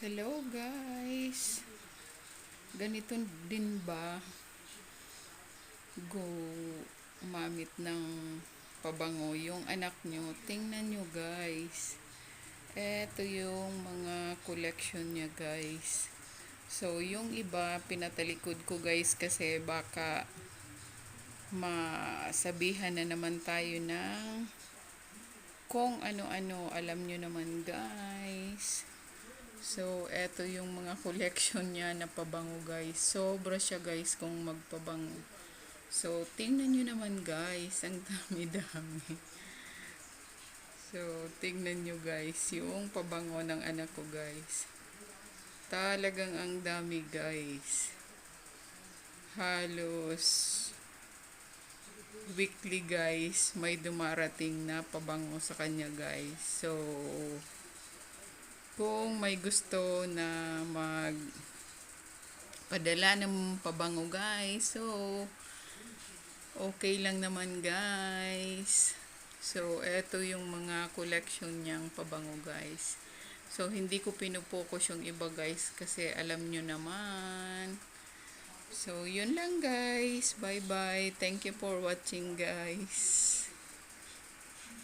Hello guys. Ganito din ba go umamit ng pabango yung anak nyo? Tingnan nyo guys. Eto yung mga collection niya guys. So yung iba pinatalikod ko guys kasi baka masabihan na naman tayo ng kung ano-ano alam nyo naman guys. So, eto yung mga collection niya na pabango guys. Sobra siya guys kung magpabango. So, tingnan nyo naman guys. Ang dami-dami. So, tingnan nyo guys. Yung pabango ng anak ko guys. Talagang ang dami guys. Halos weekly guys may dumarating na pabango sa kanya guys. So, kung may gusto na mag padala ng pabango guys. So okay lang naman guys. So eto yung mga collection niyang pabango guys. So hindi ko pinupokus yung iba guys kasi alam nyo naman. So yun lang guys. Bye bye thank you for watching guys